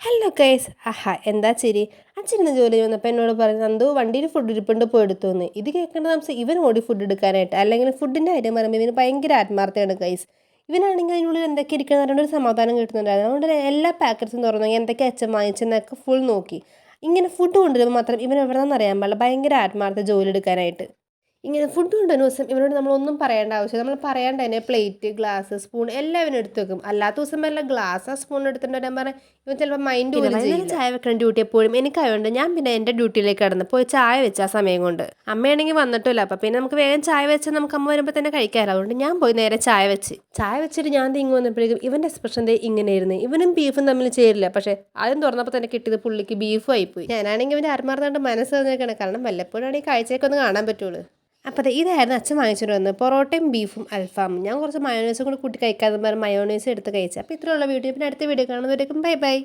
Hello case ആഹാ എന്താ ചിരി? അച്ഛനിന്ന് ജോലി വന്നപ്പോൾ എന്നോട് പറഞ്ഞു നന്ദു വണ്ടിയിൽ ഫുഡ് ഇരിപ്പുണ്ട് പോയി എടുത്തോന്ന്. ഇത് കേൾക്കേണ്ട നമുക്ക് ഇവൻ ഓടി ഫുഡ് എടുക്കാനായിട്ട് അല്ലെങ്കിൽ ഫുഡിന്റെ കാര്യം പറയുമ്പോൾ ഇവന് ഭയങ്കര ആത്മാർത്ഥയാണ് കൈസ് ഇവനാണെങ്കിൽ അതിനുള്ളിൽ എന്തൊക്കെ ഇരിക്കണം എന്ന് ഒരു സമാധാനം കിട്ടുന്നുണ്ടായിരുന്നു. അതുകൊണ്ട് എല്ലാ പാക്കറ്റ്സും തുറന്നു എന്തൊക്കെ അച്ഛൻ വാങ്ങിച്ചെന്നൊക്കെ ഫുൾ നോക്കി. ഇങ്ങനെ ഫുഡ് കൊണ്ടുവരുമ്പോൾ മാത്രം ഇവൻ എവിടെ നിന്നറിയാൻ പാടില്ല ഭയങ്കര ആത്മാർത്ഥ ജോലി എടുക്കാനായിട്ട്. ഇങ്ങനെ ഫുഡ് കൊണ്ടുവരുന്ന ദിവസം ഇവരോട് നമ്മളൊന്നും പറയേണ്ട ആവശ്യം നമ്മൾ പറയാണ്ട് തന്നെ പ്ലേറ്റ് ഗ്ലാസ് സ്പൂൺ എല്ലാം ഇവനും എടുത്ത് വെക്കും. അല്ലാത്ത ദിവസം വല്ല ഗ്ലാസ് സ്പൂൺ എടുത്തിട്ട് ഞാൻ പറഞ്ഞാൽ ഇവൻ ചിലപ്പോൾ മൈൻഡ് ചായ വെക്കണം ഡ്യൂട്ടി എപ്പോഴും എനിക്കായതുകൊണ്ട് ഞാൻ പിന്നെ എന്റെ ഡ്യൂട്ടിയിലേക്ക് കടന്ന് പോയി ചായ വെച്ച ആ സമയം കൊണ്ട്. അമ്മയാണെങ്കിൽ വന്നിട്ടില്ല അപ്പം പിന്നെ നമുക്ക് വേഗം ചായ വെച്ച് നമുക്ക് അമ്മ വരുമ്പോൾ തന്നെ കഴിക്കാമല്ലോ അതുകൊണ്ട് ഞാൻ പോയി നേരെ ചായ വെച്ച്. ചായ വെച്ചിട്ട് ഞാൻ തിങ്ങി വന്നപ്പോഴേക്കും ഇവന്റെ എക്സ്പ്രഷൻ ഇങ്ങനെയായിരുന്നു ഇവനും ബീഫും തമ്മിൽ ചേരില്ല. പക്ഷേ ആദ്യം തുറന്നപ്പോൾ തന്നെ കിട്ടിയത് പുള്ളിക്ക് ബീഫും ആയിപ്പോയി ഞാനാണെങ്കിൽ ഇവന്റെ ആത്മാർത്ഥമായിട്ട് മനസ്സ് തന്നേക്കാണ് കാരണം വല്ലപ്പോഴാണ് ഈ കാഴ്ചയൊക്കെ ഒന്ന് കാണാൻ പറ്റുള്ളൂ. അപ്പോൾ അതെ ഇതായിരുന്നു അച്ഛൻ വാങ്ങിച്ചിട്ട് വന്നത്. പൊറോട്ടയും ബീഫും അൽഫാമും. ഞാൻ കുറച്ച് മയോണൈസും കൂടി കൂട്ടി കഴിക്കാതെ പറഞ്ഞ് മയോണൈസ് എടുത്ത് കഴിച്ചു. അപ്പോൾ ഇത്രയുള്ള വീഡിയോ. പിന്നെ അടുത്ത വീഡിയോ കാണുന്നവരേക്കും ബൈ ബൈ.